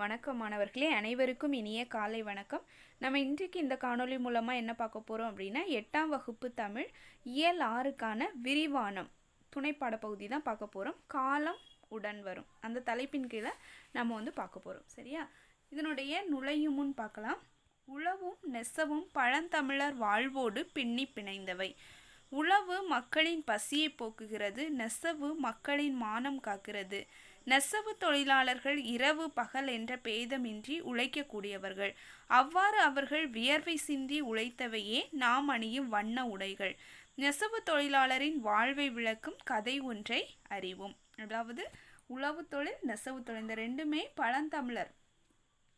வணக்கம் மாணவர்களே அனைவருக்கும் இனிய காலை வணக்கம். நம்ம இன்றைக்கு இந்த காணொளி மூலமாக என்ன பார்க்க போகிறோம் அப்படின்னா எட்டாம் வகுப்பு தமிழ் இயல் ஆறுக்கான விரிவானம் துணைப்பாட பகுதி தான் பார்க்க போகிறோம் காலம் உடன் வரும். அந்த தலைப்பின் கீழே நம்ம வந்து பார்க்க போகிறோம் சரியா? இதனுடைய நுழையுமுன் பார்க்கலாம். உழவும் நெசவும் பழந்தமிழர் வாழ்வோடு பின்னி பிணைந்தவை. உழவு மக்களின் பசியை போக்குகிறது நெசவு மக்களின் மானம் காக்கிறது. நெசவு தொழிலாளர்கள் இரவு பகல் என்ற பேதமின்றி உழைக்கக்கூடியவர்கள். அவ்வாறு அவர்கள் வியர்வை சிந்தி உழைத்தவையே நாம் அணியும் வண்ண உடைகள். நெசவு தொழிலாளரின் வாழ்வை விளக்கும் கதை ஒன்றை அறிவோம். அதாவது உழவு தொழில் நெசவு தொழில் இந்த ரெண்டுமே பழந்தமிழர்.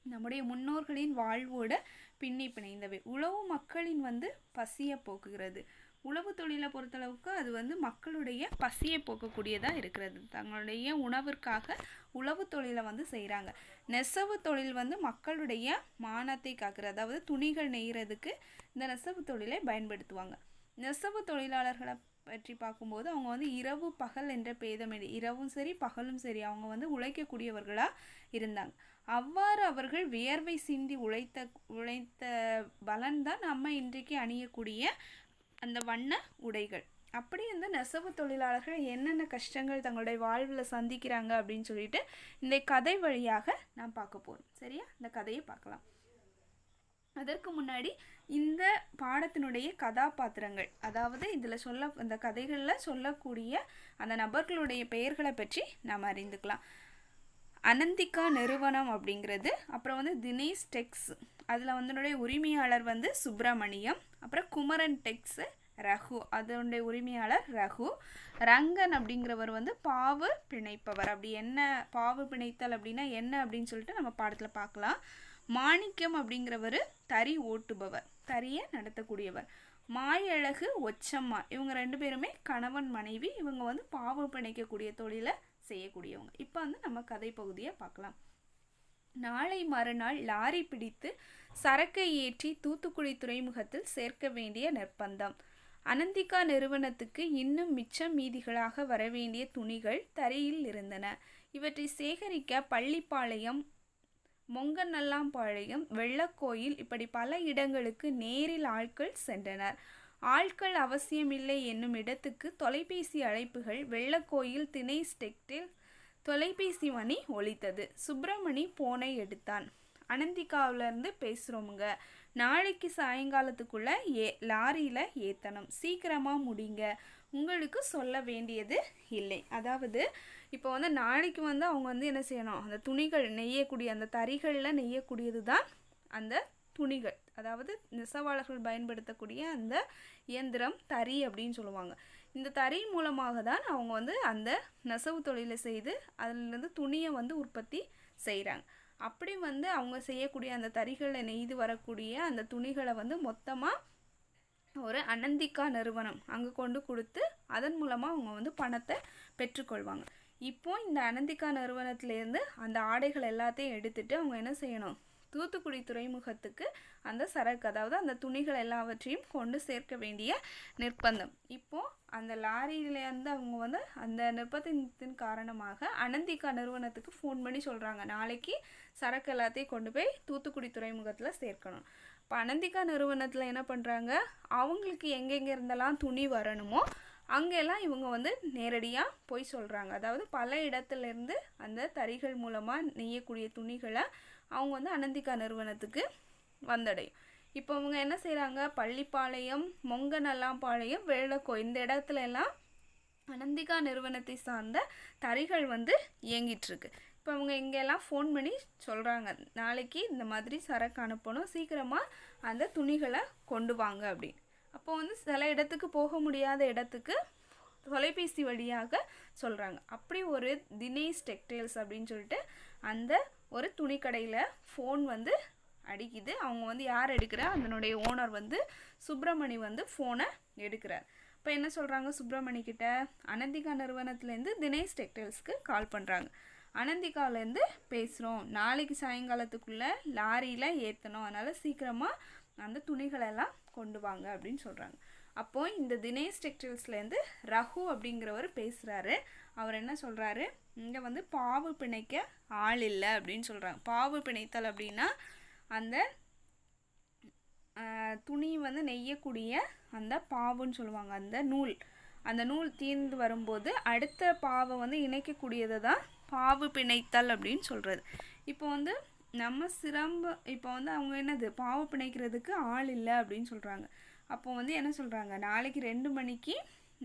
நம்முடைய முன்னோர்களின் வாழ்வோடு பின்னி பிணைந்தவை. உழவு மக்களின் வந்து பசிய போக்குகிறது. உழவு தொழிலை பொறுத்தளவுக்கு அது வந்து மக்களுடைய பசியை போக்கக்கூடியதாக இருக்கிறது. தங்களுடைய உணவிற்காக உழவு தொழிலை வந்து செய்கிறாங்க நெசவு தொழில் வந்து மக்களுடைய மானத்தை காக்கிறது அதாவது துணிகள் நெய்கிறதுக்கு இந்த நெசவு தொழிலை பயன்படுத்துவாங்க. நெசவு தொழிலாளர்களை பற்றி பார்க்கும்போது அவங்க வந்து இரவு பகல் என்ற பேதம் இல்லை. இரவும் சரி பகலும் சரி அவங்க வந்து உழைக்கக்கூடியவர்களாக இருந்தாங்க. அவ்வாறு அவர்கள் வியர்வை சிந்தி உழைத்த உழைத்த பலன் தான் நம்ம இன்றைக்கு அணியக்கூடிய அந்த வண்ண உடைகள். அப்படி இந்த நெசவு தொழிலாளர்கள் என்னென்ன கஷ்டங்கள் தங்களுடைய வாழ்வில் சந்திக்கிறாங்க அப்படின்னு சொல்லிட்டு இந்த கதை வழியாக நான் பார்க்க போகிறோம் சரியா? இந்த கதையை பார்க்கலாம். அதற்கு முன்னாடி இந்த பாடத்தினுடைய கதாபாத்திரங்கள் அதாவது இதில் சொல்ல இந்த கதைகளில் சொல்லக்கூடிய அந்த நபர்களுடைய பெயர்களை பற்றி நாம் அறிந்துக்கலாம். அனந்திகா நிறுவனம் அப்படிங்கிறது அப்புறம் வந்து தினேஷ் டெக்ஸ் அதில் வந்து உரிமையாளர் வந்து சுப்பிரமணியம் அப்புறம் குமரன் டெக்ஸு ரகு. அதனுடைய உரிமையாளர் ரகு. ரங்கன் அப்படிங்கிறவர் வந்து பாவு பிணைப்பவர். அப்படி என்ன பாவு பிணைத்தல் அப்படின்னா என்ன அப்படின்னு சொல்லிட்டு நம்ம பாடத்தில் பார்க்கலாம். மாணிக்கம் அப்படிங்கிறவர் தறி ஓட்டுபவர் தறியை நடத்தக்கூடியவர். மாயழகு ஒச்சம்மா. இவங்க ரெண்டு பேருமே கணவன் மனைவி. இவங்க வந்து பாவு பிணைக்கக்கூடிய தொழிலை செய்யக்கூடியவங்க. இப்போ வந்து நம்ம கதை பகுதியை பார்க்கலாம். நாளை மறுநாள் லாரி பிடித்து சரக்கை ஏற்றி தூத்துக்குடி துறைமுகத்தில் சேர்க்க வேண்டிய நிர்பந்தம். அனந்திகா நிறுவனத்துக்கு இன்னும் மிச்சம் மீதிகளாக வரவேண்டிய துணிகள் தரையில் இருந்தன. இவற்றை சேகரிக்க பள்ளிப்பாளையம் மொங்கநல்லாம்பாளையம் வெள்ளக்கோயில் இப்படி பல இடங்களுக்கு நேரில் ஆட்கள் சென்றனர். ஆட்கள் அவசியமில்லை என்னும் இடத்துக்கு தொலைபேசி அழைப்புகள் வெள்ளக்கோயில் திணை ஸ்டெக்டில் தொலைபேசி மணி ஒலித்தது. சுப்பிரமணி போனை எடுத்தான். அனந்திகாவிலேருந்து பேசுகிறோமுங்க நாளைக்கு சாயங்காலத்துக்குள்ளே ஏ லாரியில் ஏற்றணும் சீக்கிரமாக முடிங்க. உங்களுக்கு சொல்ல வேண்டியது இல்லை. அதாவது இப்போ வந்து நாளைக்கு வந்து அவங்க வந்து என்ன செய்யணும்? அந்த துணிகள் நெய்யக்கூடிய அந்த தறிகளில் நெய்யக்கூடியது தான் அந்த துணிகள். அதாவது நெசவாளர்கள் பயன்படுத்தக்கூடிய அந்த இயந்திரம் தறி அப்படின்னு சொல்லுவாங்க. இந்த தறி மூலமாக தான் அவங்க வந்து அந்த நெசவு தொழிலை செய்து அதிலிருந்து துணியை வந்து உற்பத்தி செய்கிறாங்க அப்படி வந்து அவங்க செய்யக்கூடிய அந்த தறிகளை நெய்து வரக்கூடிய அந்த துணிகளை வந்து மொத்தமாக ஒரு அனந்திகா நிறுவனம் அங்கே கொண்டு கொடுத்து அதன் மூலமாக அவங்க வந்து பணத்தை பெற்றுக்கொள்வாங்க. இப்போ இந்த அனந்திகா நிறுவனத்திலேருந்து அந்த ஆடைகள் எல்லாத்தையும் எடுத்துகிட்டு அவங்க என்ன செய்யணும்? தூத்துக்குடி துறைமுகத்துக்கு அந்த சரக்கு அதாவது அந்த துணிகள் எல்லாவற்றையும் கொண்டு சேர்க்க வேண்டிய நிர்பந்தம். இப்போது அந்த லாரியிலேருந்து அவங்க வந்து அந்த நிர்பந்தத்தின் காரணமாக அனந்திகா நிறுவனத்துக்கு ஃபோன் பண்ணி சொல்கிறாங்க நாளைக்கு சரக்கு எல்லாத்தையும் கொண்டு போய் தூத்துக்குடி துறைமுகத்தில் சேர்க்கணும். இப்போ அனந்திகா நிறுவனத்தில் என்ன பண்ணுறாங்க அவங்களுக்கு எங்கெங்கே இருந்தெல்லாம் துணி வரணுமோ அங்கெல்லாம் இவங்க வந்து நேரடியாக போய் சொல்கிறாங்க அதாவது பல இடத்துலேருந்து அந்த தறிகள் மூலமாக நெய்யக்கூடிய துணிகளை அவங்க வந்து அனந்திகா நிறுவனத்துக்கு வந்தடையும். இப்போ அவங்க என்ன செய்கிறாங்க பள்ளிப்பாளையம் மொங்கநல்லாம்பாளையம் வேளக்கோ இந்த இடத்துல எல்லாம் அனந்திகா நிறுவனத்தை சார்ந்த தறிகள் வந்து இயங்கிட்டுருக்கு. இப்போ அவங்க இங்கெல்லாம் ஃபோன் பண்ணி சொல்கிறாங்க நாளைக்கு இந்த மாதிரி சரக்கு அனுப்பணும். சீக்கிரமாக அந்த துணிகளை கொண்டு வாங்க அப்படின்னு. அப்போ வந்து சில இடத்துக்கு போக முடியாத இடத்துக்கு தொலைபேசி வழியாக சொல்கிறாங்க அப்படி ஒரு தினேஷ் டெக்டைல்ஸ் அப்படின்னு சொல்லிட்டு அந்த ஒரு துணிக்கடையில் ஃபோன் வந்து அடிக்குது. அவங்க வந்து யார் எடுக்கிறா? அதனுடைய ஓனர் வந்து சுப்பிரமணி வந்து ஃபோனை எடுக்கிறார். இப்போ என்ன சொல்கிறாங்க சுப்பிரமணி கிட்ட? அனந்திகா நிறுவனத்துலேருந்து தினேஷ் டெக்டைல்ஸ்க்கு கால் பண்ணுறாங்க அனந்திகாவிலேருந்து பேசுகிறோம் நாளைக்கு சாயங்காலத்துக்குள்ளே லாரியில் ஏற்றணும் அதனால் சீக்கிரமாக அந்த துணிகளெல்லாம் கொண்டு வாங்க அப்படின்னு சொல்கிறாங்க அப்போது இந்த தினேஷ் டெக்டைல்ஸ்லேருந்து ரகு அப்படிங்கிறவர் பேசுகிறாரு அவர் என்ன சொல்கிறாரு இங்கே வந்து பாவு பிணைக்க ஆள் இல்லை அப்படின்னு சொல்கிறாங்க பாவு பிணைத்தல் அப்படின்னா அந்த துணி வந்து நெய்யக்கூடிய அந்த பாவுன்னு சொல்லுவாங்க. அந்த நூல். அந்த நூல் தீர்ந்து வரும்போது அடுத்த பாவை வந்து இணைக்கக்கூடியதை தான் பாவு பிணைத்தல் அப்படின்னு சொல்கிறது இப்போ வந்து நம்ம சிரம்ப இப்போ வந்து அவங்க என்னது? பாவு பிணைக்கிறதுக்கு ஆள் இல்லை அப்படின்னு சொல்கிறாங்க அப்போ வந்து என்ன சொல்கிறாங்க நாளைக்கு ரெண்டு மணிக்கு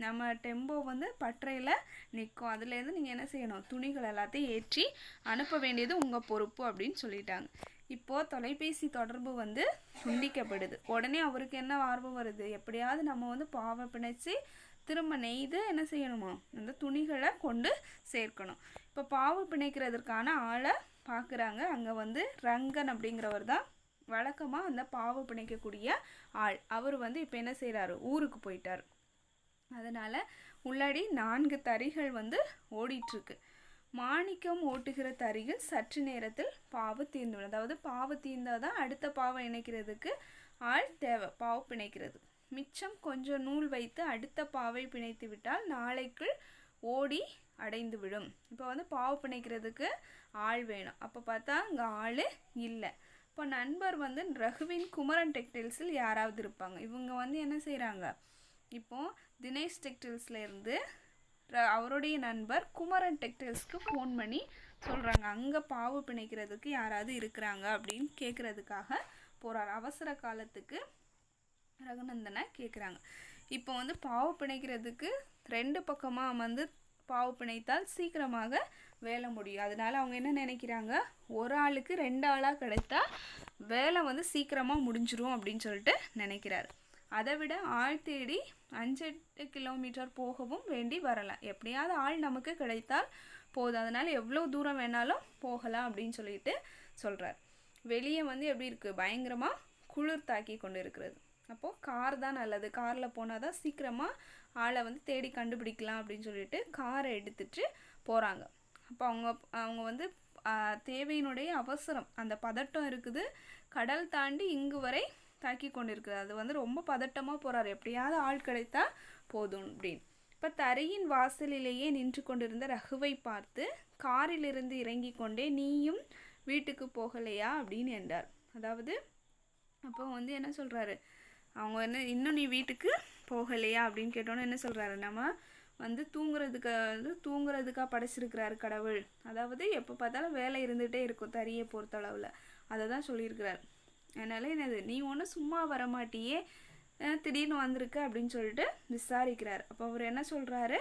நம்ம டெம்போ வந்து பற்றையில் நிற்கும் அதுலேருந்து நீங்கள் என்ன செய்யணும்? துணிகள் எல்லாத்தையும் ஏற்றி அனுப்ப வேண்டியது உங்கள் பொறுப்பு அப்படின்னு சொல்லிட்டாங்க. இப்போது தொலைபேசி தொடர்பு வந்து துண்டிக்கப்படுது. உடனே அவருக்கு என்ன ஆர்வம் வருது? எப்படியாவது நம்ம வந்து பாவை பிணைச்சி திரும்ப நெய்து என்ன செய்யணுமா? அந்த துணிகளை கொண்டு சேர்க்கணும். இப்போ பாவு பிணைக்கிறதுக்கான ஆளை பார்க்குறாங்க அங்கே வந்து ரங்கன் அப்படிங்கிறவர் தான் வழக்கமாக அந்த பாவு பிணைக்கக்கூடிய ஆள். அவர் வந்து இப்போ என்ன செய்கிறாரு ஊருக்கு போயிட்டார். அதனால் உள்ளாடி நான்கு தறிகள் வந்து ஓடிட்டுருக்கு. மாணிக்கம் ஓட்டுகிற தறிகள் சற்று நேரத்தில் பாவு தீர்ந்துவிடும். அதாவது பாவு தீர்ந்தால் தான் அடுத்த பாவை இணைக்கிறதுக்கு ஆள் தேவை பாவு பிணைக்கிறது. மிச்சம் கொஞ்சம் நூல் வைத்து அடுத்த பாவை பிணைத்து விட்டால் நாளைக்குள் ஓடி அடைந்து விடும் இப்போ வந்து பாவு பிணைக்கிறதுக்கு ஆள் வேணும். அப்போ பார்த்தா அங்கே ஆள் இல்லை. இப்போ நண்பர் வந்து ரகுவின் குமரன் டெக்டைல்ஸில் யாராவது இருப்பாங்க. இவங்க வந்து என்ன செய்கிறாங்க இப்போது தினேஷ் டெக்டைல்ஸ்லேருந்து ர- அவருடைய நண்பர் குமரன் டெக்டைல்ஸ்க்கு ஃபோன் பண்ணி சொல்கிறாங்க அங்கே பாவு பிணைக்கிறதுக்கு யாராவது இருக்கிறாங்க அப்படின்னு கேட்குறதுக்காக போகிறார் அவசர காலத்துக்கு ரகுநந்தனை கேட்குறாங்க இப்போ வந்து பாவு பிணைக்கிறதுக்கு ரெண்டு பக்கமாக வந்து பாவு பிணைத்தால் சீக்கிரமாக வேலை முடியும். அதனால அவங்க என்ன நினைக்கிறாங்க? ஒரு ஆளுக்கு ரெண்டு ஆளாக கிடைத்தா வேலை வந்து சீக்கிரமாக முடிஞ்சிரும் அப்படின்னு சொல்லிட்டு நினைக்கிறாரு. அதை விட ஆள் தேடி அஞ்செட்டு கிலோமீட்டர் போகவும் வேண்டி வரலாம். எப்படியாவது ஆள் நமக்கு கிடைத்தால் போதும். அதனால் எவ்வளோ தூரம் வேணாலும் போகலாம் அப்படின்னு சொல்லிட்டு சொல்கிறார் வெளியே வந்து எப்படி இருக்குது பயங்கரமாக குளிர் தாக்கி கொண்டு இருக்கிறது அப்போது கார் தான் நல்லது. காரில் போனால் தான் சீக்கிரமாக ஆளை வந்து தேடி கண்டுபிடிக்கலாம் அப்படின்னு சொல்லிட்டு காரை எடுத்துட்டு போகிறாங்க அப்போ அவங்க அவங்க வந்து தேவையினுடைய அவசரம் அந்த பதட்டம் இருக்குது. கடல் தாண்டி இங்கு வரை தாக்கி கொண்டிருக்கிறார் அது வந்து ரொம்ப பதட்டமாக போகிறார் எப்படியாவது ஆள் கிடைத்தா போதும் அப்படின்னு. இப்போ தரையின் வாசலிலேயே நின்று கொண்டிருந்த ரகுவை பார்த்து காரிலிருந்து இறங்கி கொண்டே நீயும் வீட்டுக்கு போகலையா? அப்படின்னு என்றார். அதாவது அப்போ வந்து என்ன சொல்கிறாரு அவங்க என்ன இன்னும் நீ வீட்டுக்கு போகலையா? அப்படின்னு கேட்டோன்னே என்ன சொல்கிறாரு நம்ம வந்து தூங்குறதுக்கு வந்து தூங்குறதுக்காக படைச்சிருக்கிறாரு கடவுள். அதாவது எப்போ பார்த்தாலும் வேலை இருந்துகிட்டே இருக்கும் தறியை பொறுத்தளவில் அதை தான் சொல்லியிருக்கிறார். அதனால் என்னது நீ ஒன்றும் சும்மா வரமாட்டியே திடீர்னு வந்திருக்க அப்படின்னு சொல்லிட்டு விசாரிக்கிறார். அப்போ அவர் என்ன சொல்கிறாரு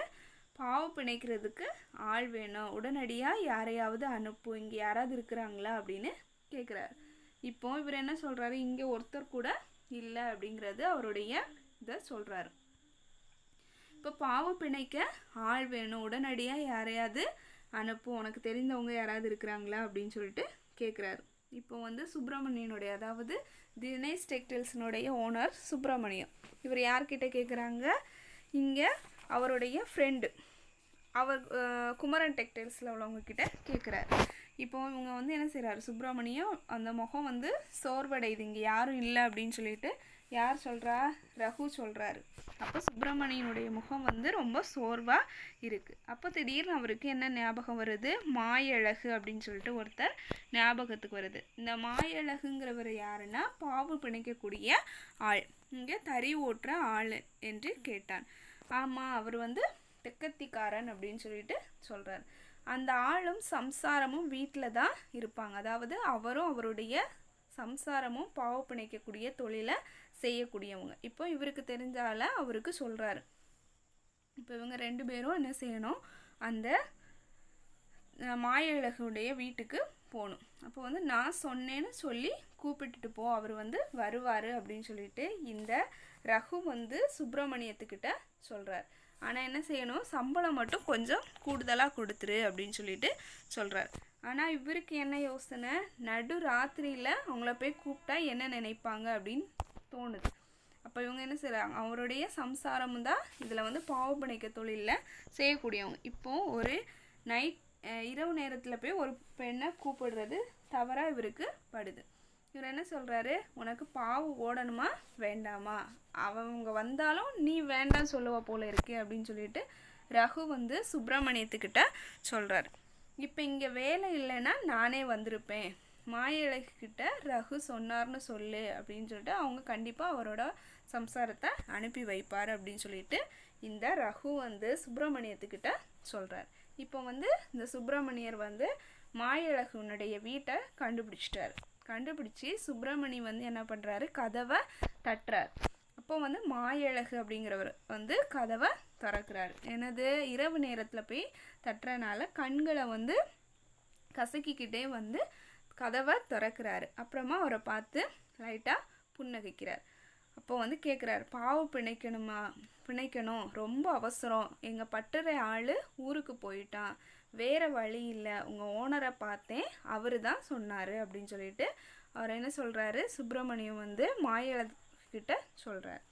பாவ பிணைக்கிறதுக்கு ஆள் வேணும். உடனடியாக யாரையாவது அனுப்பு. இங்கே யாராவது இருக்கிறாங்களா அப்படின்னு கேட்குறாரு இப்போ இவர் என்ன சொல்கிறாரு இங்கே ஒருத்தர் கூட இல்லை அப்படிங்கிறது அவருடைய இதை சொல்கிறாரு இப்போ பாவ பிணைக்க ஆள் வேணும். உடனடியாக யாரையாவது அனுப்பு. உனக்கு தெரிந்தவங்க யாராவது இருக்கிறாங்களா அப்படின்னு சொல்லிட்டு கேட்குறாரு இப்போ வந்து சுப்பிரமணியனுடைய அதாவது தினேஷ் டெக்டைல்ஸினுடைய ஓனர் சுப்பிரமணியம். இவர் யார்கிட்ட கேட்குறாங்க இங்கே அவருடைய ஃப்ரெண்டு அவர் குமரன் டெக்டைல்ஸில் உள்ளவங்கக்கிட்ட கேட்குறாரு இப்போ இவங்க வந்து என்ன செய்கிறாரு சுப்பிரமணியம் அந்த முகம் வந்து சோர்வடையுது. இங்கே யாரும் இல்லை அப்படின்னு சொல்லிட்டு யார் சொல்கிறா ரகு சொல்கிறாரு அப்போ சுப்பிரமணியனுடைய முகம் வந்து ரொம்ப சோர்வாக இருக்குது அப்போ திடீர்னு அவருக்கு என்ன ஞாபகம் வருது? மாயழகு அப்படின்னு சொல்லிட்டு ஒருத்தர் ஞாபகத்துக்கு வருது. இந்த மாயழகுங்கிறவர் யாருன்னா? பாவு பிணைக்கக்கூடிய ஆள். இங்கே தறி ஓட்டுற ஆள் என்று கேட்டான். ஆமாம் அவர் வந்து தெக்கத்திக்காரன் அப்படின்னு சொல்லிட்டு சொல்கிறார் அந்த ஆளும் சம்சாரமும் வீட்டில் தான் இருப்பாங்க. அதாவது அவரும் அவருடைய சம்சாரமும் பாவ பிணைக்கக்கூடிய தொழிலை செய்யக்கூடியவங்க. இப்போ இவருக்கு தெரிஞ்சால அவருக்கு சொல்கிறாரு இப்போ இவங்க ரெண்டு பேரும் என்ன செய்யணும்? அந்த மாயழகுடைய வீட்டுக்கு போகணும். அப்போ வந்து நான் சொன்னேன்னு சொல்லி கூப்பிட்டுட்டு போ அவர் வந்து வருவார் அப்படின்னு சொல்லிட்டு இந்த ரகு வந்து சுப்பிரமணியத்துக்கிட்ட சொல்கிறார் ஆனால் என்ன செய்யணும்? சம்பளம் மட்டும் கொஞ்சம் கூடுதலாக கொடுத்துரு அப்படின்னு சொல்லிட்டு சொல்கிறார் ஆனால் இவருக்கு என்ன யோசனை? நடு ராத்திரியில் அவங்கள போய் கூப்பிட்டா என்ன நினைப்பாங்க அப்படின்னு தோணுது. அப்போ இவங்க என்ன செய்கிறாங்க அவருடைய சம்சாரமும் தான் இதில் வந்து பாவப்பணிக்க தொழிலில் செய்யக்கூடியவங்க. இப்போ ஒரு நைட் இரவு நேரத்தில் போய் ஒரு பெண்ணை கூப்பிடுறது தவறாக இவருக்கு படுது. இவர் என்ன சொல்கிறாரு உனக்கு பாவு ஓடணுமா? வேண்டாமா? அவங்க வந்தாலும் நீ வேண்டாம் சொல்லுவா போல இருக்கே அப்படின்னு சொல்லிட்டு ரகு வந்து சுப்பிரமணியத்துக்கிட்ட சொல்கிறார் இப்போ இங்கே வேலை இல்லைன்னா நானே வந்திருப்பேன். மாயழகிட்ட ரகு சொன்னார்னு சொல்லு அப்படின்னு சொல்லிட்டு அவங்க கண்டிப்பாக அவரோட சம்சாரத்தை அனுப்பி வைப்பார் அப்படின்னு சொல்லிட்டு இந்த ரகு வந்து சுப்பிரமணியத்துக்கிட்ட சொல்கிறார் இப்போ வந்து இந்த சுப்பிரமணியர் வந்து மாயழகுனுடைய வீட்டை கண்டுபிடிச்சிட்டார். கண்டுபிடிச்சி சுப்பிரமணி வந்து என்ன பண்ணுறாரு கதவை தட்டுறார். அப்போ வந்து மாயழகு அப்படிங்கிறவர் வந்து கதவை திறக்கிறாரு. எனது இரவு நேரத்தில் போய் தட்டுறனால கண்களை வந்து கசக்கிக்கிட்டே வந்து கதவை திறக்கிறாரு. அப்புறமா அவரை பார்த்து லைட்டாக புன்னகைக்கிறார். அப்போ வந்து கேட்குறாரு பாவம் பிணைக்கணுமா? பிணைக்கணும். ரொம்ப அவசரம். எங்கள் பட்டுற ஆள் ஊருக்கு போயிட்டான். வேறு வழி இல்லை. உங்கள் ஓனரை பார்த்தேன். அவர் தான் சொன்னார். அப்படின்னு சொல்லிட்டு அவர் என்ன சொல்கிறாரு சுப்பிரமணியம் வந்து மாயக்கிட்ட சொல்கிறார்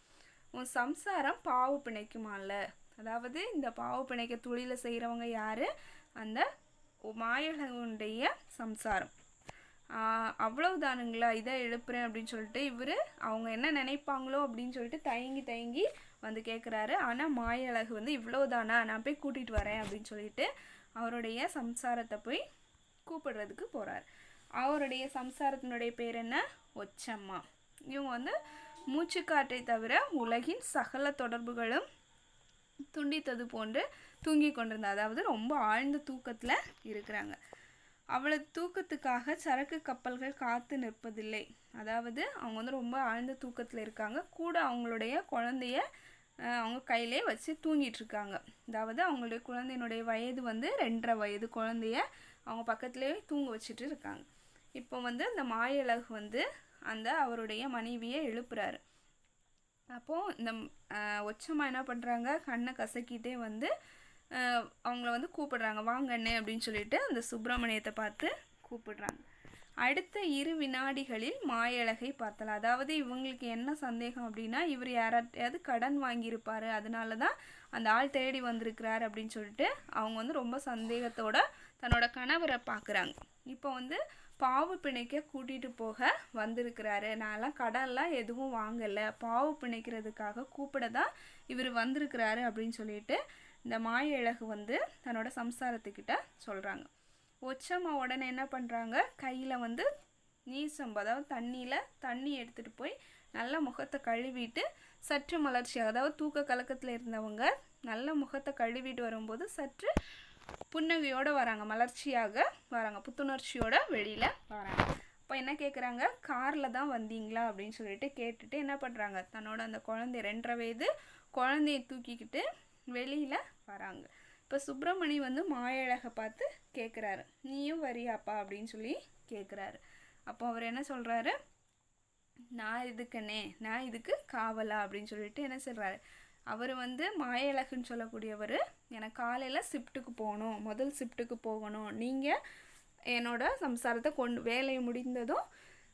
உன் சம்சாரம் பாவு பிணைக்குமால அதாவது இந்த பாவு பிணைக்க தொழிலை செய்கிறவங்க யார்? அந்த மாயகனுடைய சம்சாரம். அவ்வளவுதானுங்களா இதை எழுப்புறேன் அப்படின்னு சொல்லிட்டு இவர் அவங்க என்ன நினைப்பாங்களோ அப்படின்னு சொல்லிட்டு தயங்கி தயங்கி வந்து கேட்குறாரு ஆனால் மாயழகு வந்து இவ்வளோதானா நான் போய் கூட்டிகிட்டு வரேன் அப்படின்னு சொல்லிட்டு அவருடைய சம்சாரத்தை போய் கூப்பிடுறதுக்கு போகிறார் அவருடைய சம்சாரத்தினுடைய பேர் என்ன? ஒச்சம்மா. இவங்க வந்து மூச்சுக்காற்றை தவிர உலகின் சகல தொடர்புகளும் துண்டித்தது போன்று தூங்கி கொண்டிருந்தா அதாவது ரொம்ப ஆழ்ந்த தூக்கத்தில் இருக்கிறாங்க. அவளது தூக்கத்துக்காக சரக்கு கப்பல்கள் காத்து நிற்பதில்லை. அதாவது அவங்க வந்து ரொம்ப ஆழ்ந்த தூக்கத்தில் இருக்காங்க. கூட அவங்களுடைய குழந்தைய அவங்க கையிலே வச்சு தூங்கிட்டுருக்காங்க அதாவது அவங்களுடைய குழந்தையினுடைய வயது வந்து ரெண்டரை வயது குழந்தைய அவங்க பக்கத்துலேயே தூங்க வச்சுட்டு இருக்காங்க. இப்போ வந்து அந்த மாயழகு வந்து அந்த அவருடைய மனைவியை எழுப்புறாரு. அப்போது இந்த ஒச்சம்மா என்ன பண்ணுறாங்க கண்ணை கசக்கிட்டே வந்து அவங்கள வந்து கூப்பிடுறாங்க வாங்கண்ணே அப்படின்னு சொல்லிட்டு அந்த சுப்பிரமணியத்தை பார்த்து கூப்பிடுறாங்க. அடுத்த இரு வினாடிகளில் மாயழகை பார்த்தலாம். அதாவது இவங்களுக்கு என்ன சந்தேகம் அப்படின்னா இவர் யாராட்டையாவது கடன் வாங்கியிருப்பார் அதனால தான் அந்த ஆள் தேடி வந்திருக்கிறாரு அப்படின்னு சொல்லிட்டு அவங்க வந்து ரொம்ப சந்தேகத்தோட தன்னோட கணவரை பார்க்குறாங்க. இப்போ வந்து பாவு பிணைக்க கூட்டிகிட்டு போக வந்திருக்கிறாரு. நான்லாம் கடன்லாம் எதுவும் வாங்கலை. பாவு பிணைக்கிறதுக்காக கூப்பிட தான் இவர் வந்திருக்கிறாரு அப்படின்னு சொல்லிட்டு இந்த மாயழகு வந்து தன்னோட சம்சாரத்துக்கிட்ட சொல்கிறாங்க ஒச்சம்மா உடனே என்ன பண்ணுறாங்க கையில் வந்து நீர் சம்பு அதாவது தண்ணியில் தண்ணி எடுத்துகிட்டு போய் நல்லா முகத்தை கழுவிட்டு சற்று மலர்ச்சியாக அதாவது தூக்க கலக்கத்தில் இருந்தவங்க நல்ல முகத்தை கழுவிட்டு வரும்போது சற்று புன்னகையோடு வராங்க மலர்ச்சியாக வராங்க புத்துணர்ச்சியோட வெளியில் வராங்க. இப்போ என்ன கேட்குறாங்க காரில் தான் வந்தீங்களா? அப்படின்னு சொல்லிட்டு கேட்டுட்டு என்ன பண்ணுறாங்க தன்னோட அந்த குழந்தை ரெண்டரை வயது குழந்தையை தூக்கிக்கிட்டு வெளியில் வராங்க. இப்போ சுப்பிரமணி வந்து மாயழகை பார்த்து கேட்குறாரு நீயும் வரியாப்பா அப்படின்னு சொல்லி கேட்குறாரு அப்போ அவர் என்ன சொல்கிறாரு நான் இதுக்குனே நான் இதுக்கு காவலா அப்படின்னு சொல்லிட்டு என்ன சொல்கிறாரு அவர் வந்து மாயழகுன்னு சொல்லக்கூடியவர் எனக்கு காலையில் ஷிஃப்ட்டுக்கு போகணும். முதல் ஷிஃப்ட்டுக்கு போகணும். நீங்கள் என்னோட சம்சாரத்தை கொண்டு வேலையை முடிந்ததும்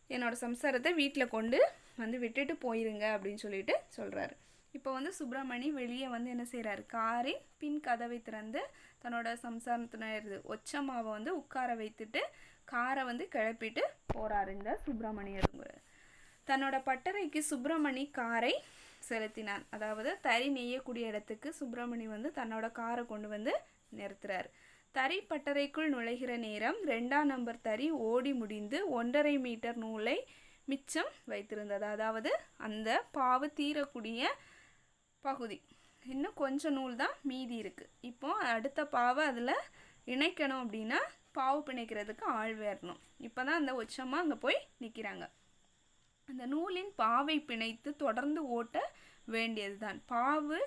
என்னோடய சம்சாரத்தை வீட்டில் கொண்டு வந்து விட்டுட்டு போயிருங்க அப்படின்னு சொல்லிட்டு சொல்கிறாரு இப்போ வந்து சுப்பிரமணி வெளியே வந்து என்ன செய்கிறாரு காரின் பின் கதவை திறந்து தன்னோட சம்சாரத்தினர் ஒச்சம்மாவை வந்து உட்கார வைத்துட்டு காரை வந்து கிளப்பிட்டு போகிறாரு இந்த சுப்பிரமணியருங்கிற தன்னோட பட்டறைக்கு சுப்பிரமணி காரை செலுத்தினான். அதாவது தறி நெய்யக்கூடிய இடத்துக்கு சுப்பிரமணி வந்து தன்னோட காரை கொண்டு வந்து நிறுத்துறார். தறி பட்டறைக்குள் நுழைகிற நேரம் ரெண்டாம் நம்பர் தறி ஓடி முடிந்து ஒன்றரை மீட்டர் நூலை மிச்சம் வைத்திருந்தது. அதாவது அந்த பாவு தீரக்கூடிய பகுதி. இன்னும் கொஞ்சம் நூல் தான் மீதி இருக்குது இப்போ அடுத்த பாவை அதில் இணைக்கணும் அப்படின்னா பாவு பிணைக்கிறதுக்கு ஆள் வேறணும். இப்போ தான் அந்த உச்சமாக அங்கே போய் நிற்கிறாங்க அந்த நூலின் பாவை பிணைத்து தொடர்ந்து ஓட்ட வேண்டியது தான் பாவு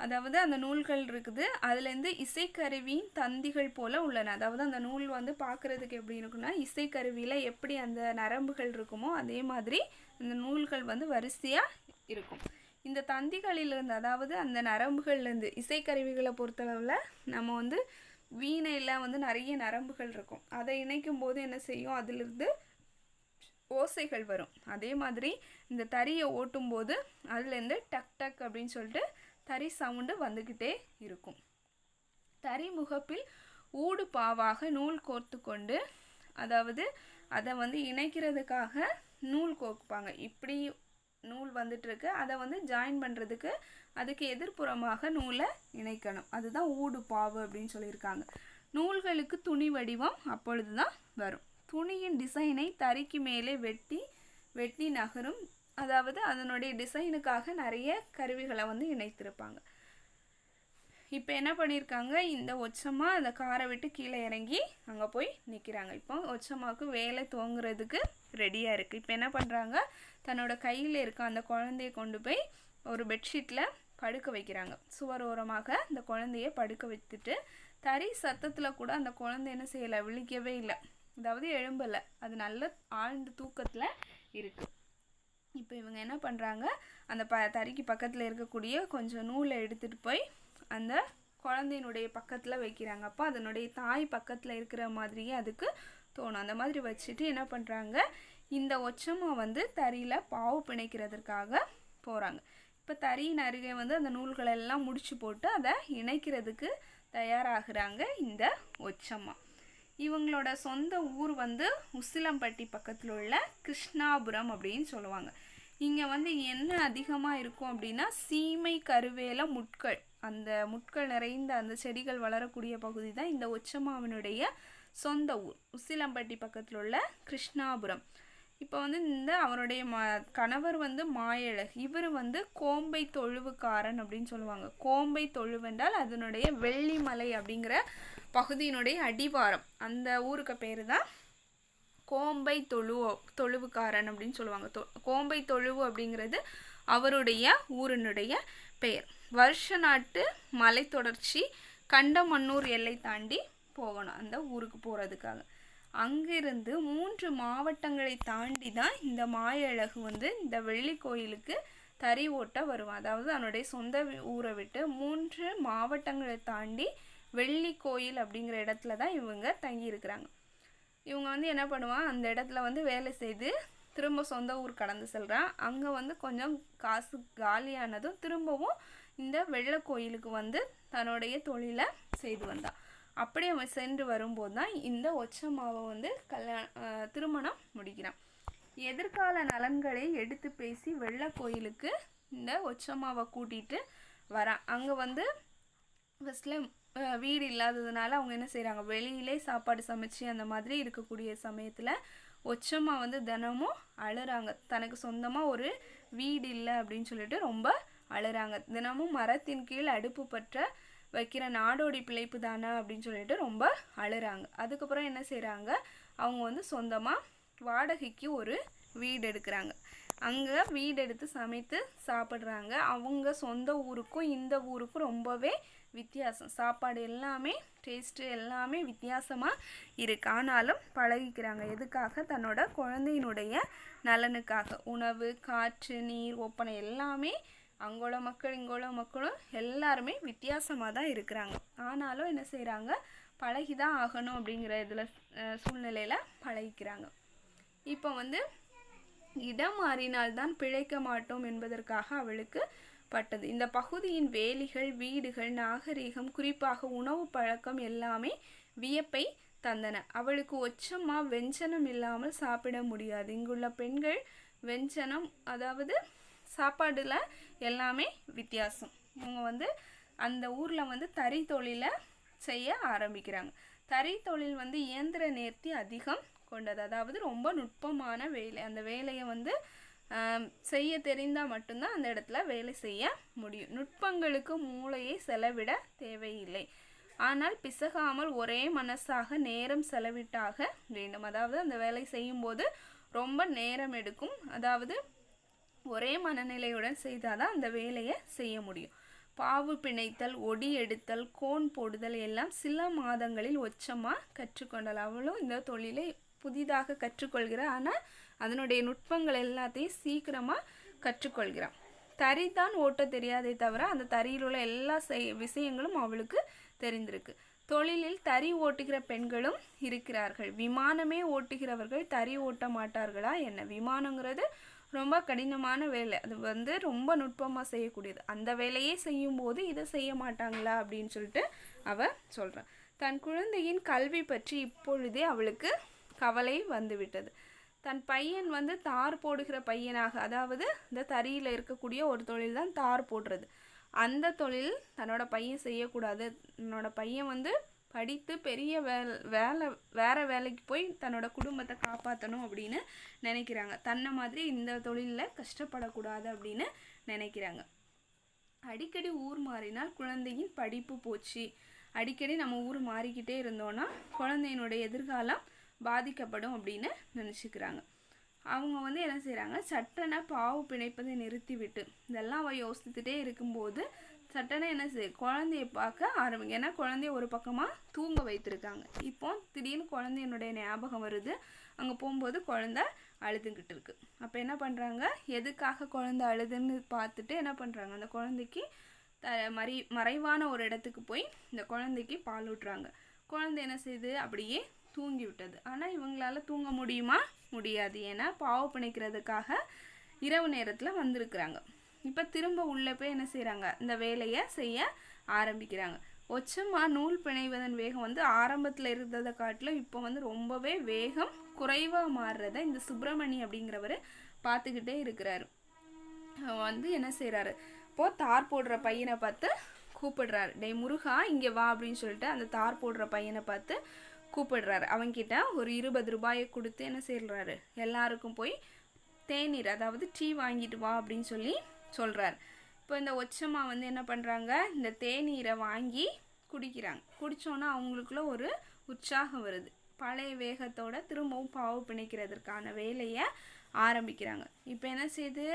அதாவது அந்த நூல்கள் இருக்குது அதுலேருந்து இசைக்கருவியின் தந்திகள் போல் உள்ளன. அதாவது அந்த நூல் வந்து பார்க்குறதுக்கு எப்படி இருக்குன்னா இசைக்கருவியில் எப்படி அந்த நரம்புகள் இருக்குமோ அதே மாதிரி அந்த நூல்கள் வந்து வரிசையாக இருக்கும். இந்த தந்திகளிலிருந்து அதாவது அந்த நரம்புகள்லேருந்து இசைக்கருவிகளை பொறுத்தளவில் நம்ம வந்து வீணையில் வந்து நிறைய நரம்புகள் இருக்கும். அதை இணைக்கும் போது என்ன செய்யும்? அதிலிருந்து ஓசைகள் வரும். அதே மாதிரி இந்த தறியை ஓட்டும்போது அதுலேருந்து டக் டக் அப்படின்னு சொல்லிட்டு தறி சவுண்டு வந்துக்கிட்டே இருக்கும். தறி முகப்பில் ஊடு பாவாக நூல் கோர்த்து கொண்டு அதாவது அதை வந்து இணைக்கிறதுக்காக நூல் கோர்ப்பாங்க. இப்படி நூல் வந்துட்டுருக்கு. அதை வந்து ஜாயின் பண்ணுறதுக்கு அதுக்கு எதிர்ப்புறமாக நூலை இணைக்கணும். அதுதான் ஊடு பாவு அப்படின்னு சொல்லியிருக்காங்க. நூல்களுக்கு துணி வடிவம் அப்பொழுது தான் வரும். துணியின் டிசைனை தறிக்கு மேலே வெட்டி வெட்டி நகரும். அதாவது அதனுடைய டிசைனுக்காக நிறைய கருவிகளை வந்து இணைத்திருப்பாங்க. இப்போ என்ன பண்ணியிருக்காங்க? இந்த ஒச்சமாக அந்த காரை விட்டு கீழே இறங்கி அங்கே போய் நிற்கிறாங்க இப்போ ஒச்சமாவுக்கு வேலை துவங்குறதுக்கு ரெடியாக இருக்குது இப்போ என்ன பண்ணுறாங்க தன்னோட கையில் இருக்க அந்த குழந்தைய கொண்டு போய் ஒரு பெட்ஷீட்டில் படுக்க வைக்கிறாங்க. சுவர் ஓரமாக அந்த குழந்தைய படுக்க வைத்துட்டு தறி சத்தத்தில் கூட அந்த குழந்தை என்ன செய்யலை? விழிக்கவே இல்லை. அதாவது எழும்பலை. அது நல்ல ஆழ்ந்த தூக்கத்தில் இருக்குது இப்போ இவங்க என்ன பண்ணுறாங்க அந்த ப தறிக்கு பக்கத்தில் இருக்கக்கூடிய கொஞ்சம் நூலை எடுத்துகிட்டு போய் அந்த குழந்தையினுடைய பக்கத்தில் வைக்கிறாங்க. அப்போ அதனுடைய தாய் பக்கத்தில் இருக்கிற மாதிரியே அதுக்கு தோணும். அந்த மாதிரி வச்சுட்டு என்ன பண்ணுறாங்க இந்த ஒச்சமாக வந்து தறியில் பாவு பிணைக்கிறதுக்காக போகிறாங்க இப்போ தறியின் அருகே வந்து அந்த நூல்களை எல்லாம் முடிச்சு போட்டு அதை இணைக்கிறதுக்கு தயாராகிறாங்க இந்த ஒச்சம்மா. இவங்களோட சொந்த ஊர் வந்து உசிலம்பட்டி பக்கத்தில் உள்ள கிருஷ்ணாபுரம் அப்படின்னு சொல்லுவாங்க. இங்கே வந்து என்ன அதிகமாக இருக்கும் அப்படின்னா சீமை கருவேல முட்கள். அந்த முட்கள் நிறைந்த அந்த செடிகள் வளரக்கூடிய பகுதி தான் இந்த ஒச்சமாவினுடைய சொந்த ஊர் உசிலம்பட்டி பக்கத்தில் உள்ள கிருஷ்ணாபுரம். இப்போ வந்து இந்த அவருடைய ம கணவர் வந்து மாயழகு. இவர் வந்து கோம்பை தொழுவுக்காரன் அப்படின்னு சொல்லுவாங்க. கோம்பை தொழுவென்றால் அதனுடைய வெள்ளிமலை அப்படிங்கிற பகுதியினுடைய அடிவாரம். அந்த ஊருக்கு பேர் தான் கோம்பை தொழுவோ தொழுவுக்காரன் அப்படின்னு சொல்லுவாங்க. தொ கோம்பை தொழுவு அப்படிங்கிறது அவருடைய ஊரினுடைய பெயர். வருஷ நாட்டு மலைத்தொடர்ச்சி கண்டமன்னூர் எல்லை தாண்டி போகணும் அந்த ஊருக்கு போகிறதுக்காக அங்கிருந்து மூன்று மாவட்டங்களை தாண்டி தான் இந்த மாயழகு வந்து இந்த வெள்ளி கோயிலுக்கு தறி ஓட்ட வருவான் அதாவது அவனுடைய சொந்த ஊரை விட்டு மூன்று மாவட்டங்களை தாண்டி வெள்ளி கோயில் அப்படிங்கிற இடத்துல தான் இவங்க தங்கியிருக்கிறாங்க. இவங்க வந்து என்ன பண்ணுவான் அந்த இடத்துல வந்து வேலை செய்து திரும்ப சொந்த ஊர் கடந்து செல்கிறான் அங்கே வந்து கொஞ்சம் காசு காலியானதும் திரும்பவும் இந்த வெள்ளை கோயிலுக்கு வந்து தன்னுடைய தொழிலை செய்து வந்தான். அப்படியே அவன் சென்று வரும்போது தான் இந்த ஒச்சமாவை வந்து கல்யாண திருமணம் முடிக்கிறான். எதிர்கால நலன்களை எடுத்து பேசி வெள்ளை கோயிலுக்கு இந்த ஒச்சமாவை கூட்டிகிட்டு வரான். அங்கே வந்து ஃபஸ்ட்டில் வீடு இல்லாததுனால அவங்க என்ன செய்கிறாங்க வெளியிலே சாப்பாடு சமைச்சு அந்த மாதிரி இருக்கக்கூடிய சமயத்தில் ஒச்சம்மா வந்து தினமும் அழுறாங்க. தனக்கு சொந்தமாக ஒரு வீடு இல்லை அப்படின்னு சொல்லிட்டு ரொம்ப அழுறாங்க. தினமும் மரத்தின் கீழ் அடுப்பு பற்ற வைக்கிற நாடோடி பிழைப்பு தானே அப்படின்னு சொல்லிட்டு ரொம்ப அழுறாங்க. அதுக்கப்புறம் என்ன செய்கிறாங்க அவங்க வந்து சொந்தமாக வாடகைக்கு ஒரு வீடு எடுக்கிறாங்க. அங்கே வீடு எடுத்து சமைத்து சாப்பிட்றாங்க. அவங்க சொந்த ஊருக்கும் இந்த ஊருக்கும் ரொம்பவே வித்தியாசம். சாப்பாடு எல்லாமே டேஸ்ட்டு எல்லாமே வித்தியாசமாக இருக்கு. ஆனாலும் பழகிக்கிறாங்க. எதுக்காக? தன்னோட குழந்தையினுடைய நலனுக்காக. உணவு காற்று நீர் ஒப்பனை எல்லாமே அங்கோள மக்கள் இங்கோள மக்களும் எல்லாருமே வித்தியாசமாக தான் இருக்கிறாங்க. ஆனாலும் என்ன செய்கிறாங்க பழகி தான் ஆகணும் அப்படிங்கிற இதில் சூழ்நிலையில் பழகிக்கிறாங்க. இப்போ வந்து இடம் மாறினால்தான் பிழைக்க மாட்டோம் என்பதற்காக அவளுக்கு பட்டது. இந்த பகுதியின் வேலிகள் வீடுகள் நாகரீகம் குறிப்பாக உணவு பழக்கம் எல்லாமே வியப்பை தந்தன. அவளுக்கு ஒச்சமாக வெஞ்சனம் இல்லாமல் சாப்பிட முடியாது. இங்குள்ள பெண்கள் வெஞ்சனம் அதாவது சாப்பாடில் எல்லாமே வித்தியாசம். இவங்க வந்து அந்த ஊரில் வந்து தறி தொழிலை செய்ய ஆரம்பிக்கிறாங்க. தறி தொழில் வந்து இயந்திர நேர்த்தி அதிகம் கொண்டது. அதாவது ரொம்ப நுட்பமான வேலை. அந்த வேலையை வந்து செய்ய தெரிந்தால் மட்டும்தான் அந்த இடத்துல வேலை செய்ய முடியும். நுட்பங்களுக்கு மூளையை செலவிட தேவையில்லை. ஆனால் பிசகாமல் ஒரே மனசாக நேரம் செலவிட்டாக வேண்டும். அதாவது அந்த வேலை செய்யும்போது ரொம்ப நேரம் எடுக்கும். அதாவது ஒரே மனநிலையுடன் செய்தால் தான் அந்த வேலையை செய்ய முடியும். பாவு பிணைத்தல் ஒடி எடுத்தல் கோன் போடுதல் எல்லாம் சில மாதங்களில் ஒச்சமாக கற்றுக்கொண்டால். அவளும் இந்த தொழிலை புதிதாக கற்றுக்கொள்கிறாள் ஆனால் அதனுடைய நுட்பங்கள் எல்லாத்தையும் சீக்கிரமாக கற்றுக்கொள்கிறான். தறி தான் ஓட்ட தெரியாதே தவிர அந்த தறியில் உள்ள எல்லா செய் விஷயங்களும் அவளுக்கு தெரிந்திருக்கு. தொழிலில் தறி ஓட்டுகிற பெண்களும் இருக்கிறார்கள். விமானமே ஓட்டுகிறவர்கள் தறி ஓட்ட மாட்டார்களா? என்ன விமானங்கிறது ரொம்ப கடினமான வேலை. அது வந்து ரொம்ப நுட்பமாக செய்யக்கூடியது. அந்த வேலையே செய்யும்போது இதை செய்ய மாட்டாங்களா அப்படின்னு சொல்லிட்டு அவள் சொல்கிறான் தன் குழந்தையின் கல்வி பற்றி இப்பொழுதே அவளுக்கு கவலை வந்துவிட்டது. தன் பையன் வந்து தார் போடுகிற பையனாக அதாவது இந்த தறியில் இருக்கக்கூடிய ஒரு தொழில் தான் தார் போடுறது. அந்த தொழில் தன்னோட பையன் செய்யக்கூடாது. தன்னோட பையன் வந்து படித்து பெரிய வேலை வேலை வேறு வேலைக்கு போய் தன்னோட குடும்பத்தை காப்பாற்றணும் அப்படின்னு நினைக்கிறாங்க. தன்னை மாதிரி இந்த தொழிலில் கஷ்டப்படக்கூடாது அப்படின்னு நினைக்கிறாங்க. அடிக்கடி ஊர் மாறினால் குழந்தையின் படிப்பு போச்சு. அடிக்கடி நம்ம ஊர் மாறிக்கிட்டே இருந்தோன்னா குழந்தையினுடைய எதிர்காலம் பாதிக்கப்படும் அப்படின்னு நினச்சிக்கிறாங்க. அவங்க வந்து என்ன செய்கிறாங்க சட்டனை பாவு பிணைப்பதை நிறுத்திவிட்டு இதெல்லாம் அவள் யோசித்துட்டே இருக்கும்போது சட்டனை என்ன செய்யுது குழந்தைய பார்க்க ஆரம்பிங்க. ஏன்னா குழந்தைய ஒரு பக்கமாக தூங்க வைத்திருக்காங்க. இப்போ திடீர்னு குழந்தையினுடைய ஞாபகம் வருது. அங்கே போகும்போது குழந்த அழுதுங்கிட்டு இருக்கு. அப்போ என்ன பண்ணுறாங்க எதுக்காக குழந்த அழுதுன்னு பார்த்துட்டு என்ன பண்ணுறாங்க அந்த குழந்தைக்கு த மறை மறைவான ஒரு இடத்துக்கு போய் இந்த குழந்தைக்கு பால் ஊட்டுறாங்க. குழந்தை என்ன செய்யுது அப்படியே தூங்கி விட்டது. ஆனால் இவங்களால தூங்க முடியுமா? முடியாது. ஏன்னா பாவ பிணைக்கிறதுக்காக இரவு நேரத்தில் வந்திருக்கிறாங்க. இப்போ திரும்ப உள்ளே போய் என்ன செய்கிறாங்க இந்த வேலையை செய்ய ஆரம்பிக்கிறாங்க. ஒச்சமா நூல் பிணைவதன் வேகம் வந்து ஆரம்பத்தில் இருந்ததை காட்டிலும் இப்போ வந்து ரொம்பவே வேகம் குறைவாக மாறுறத இந்த சுப்பிரமணி அப்படிங்கிறவர் பார்த்துக்கிட்டே இருக்கிறாரு. வந்து என்ன செய்கிறாரு இப்போது தார் போடுற பையனை பார்த்து கூப்பிடுறாரு. டே முருகா இங்கே வா அப்படின்னு சொல்லிட்டு அந்த தார் போடுற பையனை பார்த்து கூப்பிடுறாரு. அவங்கிட்ட ஒரு இருபது ரூபாயை கொடுத்து என்ன செய்கிறாரு எல்லாருக்கும் போய் தேநீர் அதாவது டீ வாங்கிட்டு வா அப்படின்னு சொல்லி சொல்கிறார் இப்போ இந்த ஒச்சம்மா வந்து என்ன பண்ணுறாங்க இந்த தேநீரை வாங்கி குடிக்கிறாங்க. குடித்தோன்னா அவங்களுக்குள்ள ஒரு உற்சாகம் வருது. பழைய வேகத்தோட திரும்பவும் பாவு பிணைக்கிறதுக்கான வேலையை ஆரம்பிக்கிறாங்க. இப்போ என்ன செய்யுது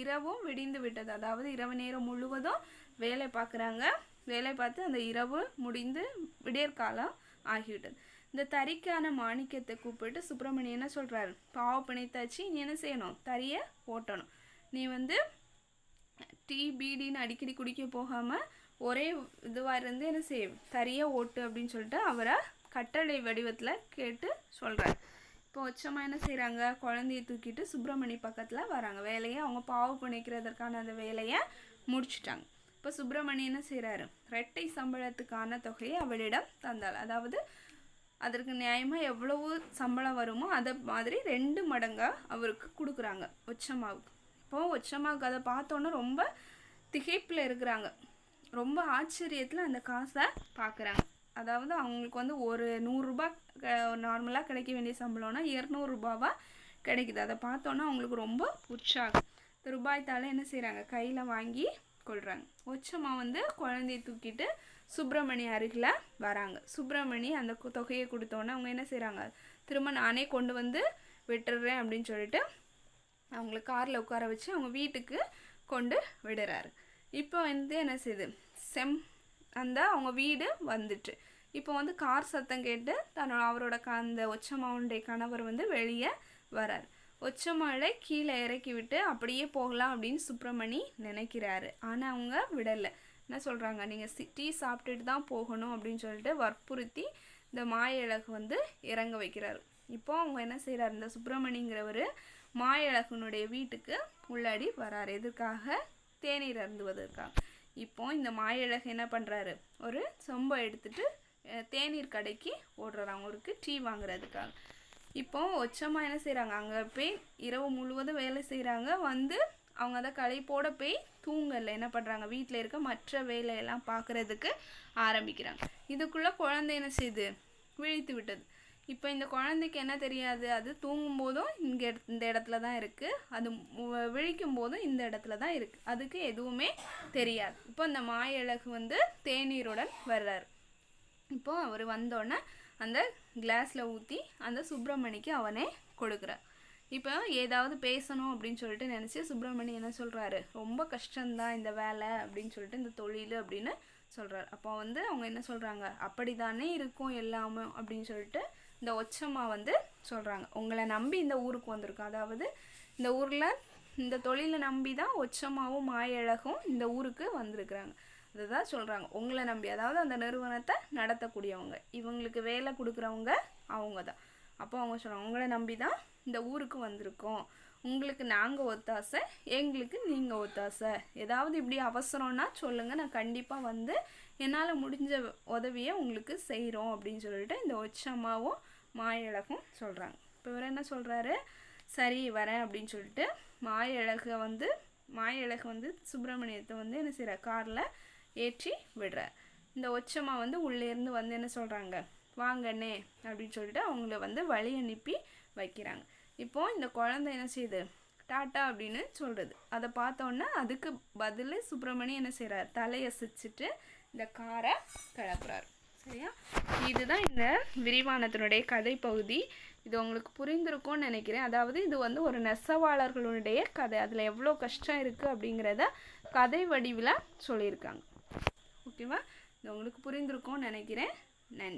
இரவும் விடிந்து விட்டது. அதாவது இரவு நேரம் முழுவதும் வேலை பார்க்குறாங்க வேலை பார்த்து அந்த இரவு முடிந்து விடியற்காலம் ஆகிவிட்டது. இந்த தறிக்கான மாணிக்கத்தை கூப்பிட்டு சுப்பிரமணியன் என்ன சொல்கிறாரு பாவ பிணைத்தாச்சு. நீ என்ன செய்யணும்? தறியை ஓட்டணும். நீ வந்து டீ பீடின்னு அடிக்கடி குடிக்க போகாமல் ஒரே இதுவாக இருந்து என்ன செய்ய தறியை ஓட்டு அப்படின்னு சொல்லிட்டு அவரை கட்டளை வடிவத்தில் கேட்டு சொல்கிறார் இப்போ உச்சமாக என்ன செய்கிறாங்க குழந்தைய தூக்கிட்டு சுப்பிரமணி பக்கத்தில் வராங்க. வேலையை அவங்க பாவு பிணைக்கிறதற்கான அந்த வேலையை முடிச்சிட்டாங்க. இப்போ சுப்பிரமணி என்ன செய்கிறாரு ரெட்டை சம்பளத்துக்கான தொகையை அவளிடம் தந்தாள். அதாவது அதற்கு நியாயமாக எவ்வளவு சம்பளம் வருமோ அதை மாதிரி ரெண்டு மடங்காக அவருக்கு கொடுக்குறாங்க உச்சமாவுக்கு. அப்போது ஒச்சம்மாவுக்கு அதை பார்த்தோன்னே ரொம்ப திகைப்பில் இருக்கிறாங்க. ரொம்ப ஆச்சரியத்தில் அந்த காசை பார்க்குறாங்க அதாவது அவங்களுக்கு வந்து ஒரு நூறுரூபா நார்மலாக கிடைக்க வேண்டிய சம்பளம்னா இரநூறுபாவாக கிடைக்குது. அதை பார்த்தோன்னா அவங்களுக்கு ரொம்ப உற்சாகம். இந்த என்ன செய்கிறாங்க கையில் வாங்கி கொள்கிறாங்க ஒச்சம்மா வந்து குழந்தைய தூக்கிட்டு சுப்பிரமணி அருகில் வராங்க. சுப்பிரமணி அந்த தொகையை கொடுத்தோன்னே அவங்க என்ன செய்கிறாங்க திரும்ப நானே கொண்டு வந்து விட்டுறேன் அப்படின்னு சொல்லிட்டு அவங்கள காரில் உட்கார வச்சு அவங்க வீட்டுக்கு கொண்டு விடுறாரு. இப்போ வந்து என்ன செய்யுது செம் அந்த அவங்க வீடு வந்துட்டு. இப்போ வந்து கார் சத்தம் கேட்டு தன்னோட அவரோட க அந்த ஒச்சமாவுடைய கணவர் வந்து வெளியே வரார். ஒச்சமாளை கீழே இறக்கி விட்டு அப்படியே போகலாம் அப்படின்னு சுப்பிரமணி நினைக்கிறாரு. ஆனால் அவங்க விடலை. என்ன சொல்கிறாங்க நீங்கள் சி டீ சாப்பிட்டுட்டு தான் போகணும் அப்படின்னு சொல்லிட்டு வற்புறுத்தி இந்த மாயழகு வந்து இறங்க வைக்கிறார். இப்போ அவங்க என்ன செய்கிறாரு இந்த சுப்பிரமணிங்கிறவர் மாயழகனுடைய வீட்டுக்கு உள்ளாடி வராரு. எதுக்காக தேநீர் அருந்துவதற்காக. இப்போ இந்த மாயழகு என்ன பண்ணுறாரு ஒரு சொம்பை எடுத்துட்டு தேநீர் கடைக்கு ஓடுறாரு. அவங்களுக்கு டீ வாங்குறதுக்காக. இப்போ ஒச்சமாக என்ன செய்கிறாங்க அங்கே போய் இரவு முழுவதும் வேலை செய்கிறாங்க வந்து அவங்க அதை களைப்போட போய் தூங்கல. என்ன பண்ணுறாங்க வீட்டில் இருக்க மற்ற வேலையெல்லாம் பார்க்குறதுக்கு ஆரம்பிக்கிறாங்க. இதுக்குள்ளே குழந்தை என்ன செய்யுது விழித்து விட்டது. இப்போ இந்த குழந்தைக்கு என்ன தெரியாது அது தூங்கும் போதும் இங்கே இந்த இடத்துல தான் இருக்குது அது விழிக்கும் போதும் இந்த இடத்துல தான் இருக்குது அதுக்கு எதுவுமே தெரியாது. இப்போ இந்த மாயழகு வந்து தேநீருடன் வர்றார். இப்போ அவர் வந்தோடனே அந்த கிளாஸில் ஊற்றி அந்த சுப்பிரமணிக்கு அவனே கொடுக்குறார். இப்போ ஏதாவது பேசணும் அப்படின்னு சொல்லிட்டு நினச்சி சுப்பிரமணி என்ன சொல்கிறாரு ரொம்ப கஷ்டம்தான் இந்த வேலை அப்படின்னு சொல்லிட்டு இந்த தொழில் அப்படின்னு சொல்கிறார் அப்போ வந்து அவங்க என்ன சொல்கிறாங்க அப்படி தானே இருக்கும் எல்லாமே அப்படின்னு சொல்லிட்டு இந்த ஒச்சம்மா வந்து சொல்கிறாங்க உங்களை நம்பி இந்த ஊருக்கு வந்திருக்கோம். அதாவது இந்த ஊரில் இந்த தொழிலை நம்பி தான் ஒச்சம்மாவும் மாயழகும் இந்த ஊருக்கு வந்திருக்கிறாங்க. அதுதான் சொல்கிறாங்க உங்களை நம்பி அதாவது அந்த நிறுவனத்தை நடத்தக்கூடியவங்க. இவங்களுக்கு வேலை கொடுக்குறவங்க அவங்க தான் அப்போ அவங்க சொல்கிறாங்க உங்களை நம்பி தான் இந்த ஊருக்கு வந்திருக்கோம். உங்களுக்கு நாங்கள் ஒத்தாசை எங்களுக்கு நீங்கள் ஒத்தாசை. ஏதாவது இப்படி அவசரம்னா சொல்லுங்கள் நான் கண்டிப்பாக வந்து என்னால் முடிஞ்ச உதவியை உங்களுக்கு செய்கிறோம் அப்படின்னு சொல்லிட்டு இந்த ஒச்சம்மாவும் மாயழகும் சொல்கிறாங்க இப்போ இவர் என்ன சொல்கிறாரு சரி வரேன் அப்படின்னு சொல்லிட்டு மாயழகை வந்து மாயழகு வந்து சுப்பிரமணியத்தை வந்து என்ன செய்கிற காரில் ஏற்றி விடுறார். இந்த ஒச்சம்மா வந்து உள்ளேருந்து வந்து என்ன சொல்கிறாங்க வாங்கண்ணே அப்படின்னு சொல்லிட்டு அவங்கள வந்து வழி அனுப்பி வைக்கிறாங்க. இப்போ இந்த குழந்தை என்ன செய்யுது? டாட்டா அப்படின்னு சொல்கிறது அதை பார்த்தோன்னே அதுக்கு பதில் சுப்பிரமணியம் என்ன செய்கிறார் தலையசிச்சுட்டு இந்த காரை கிளப்புறாரு. சரியா? இதுதான் இந்த விரிவானத்தினுடைய கதை பகுதி இது உங்களுக்கு புரிந்திருக்கும்னு நினைக்கிறேன். அதாவது இது வந்து ஒரு நெசவாளர்களுடைய கதை. அதில் எவ்வளோ கஷ்டம் இருக்குது அப்படிங்கிறத கதை வடிவில் சொல்லியிருக்காங்க. ஓகேவா? இது உங்களுக்கு புரிந்திருக்கும்னு நினைக்கிறேன். நன்றி.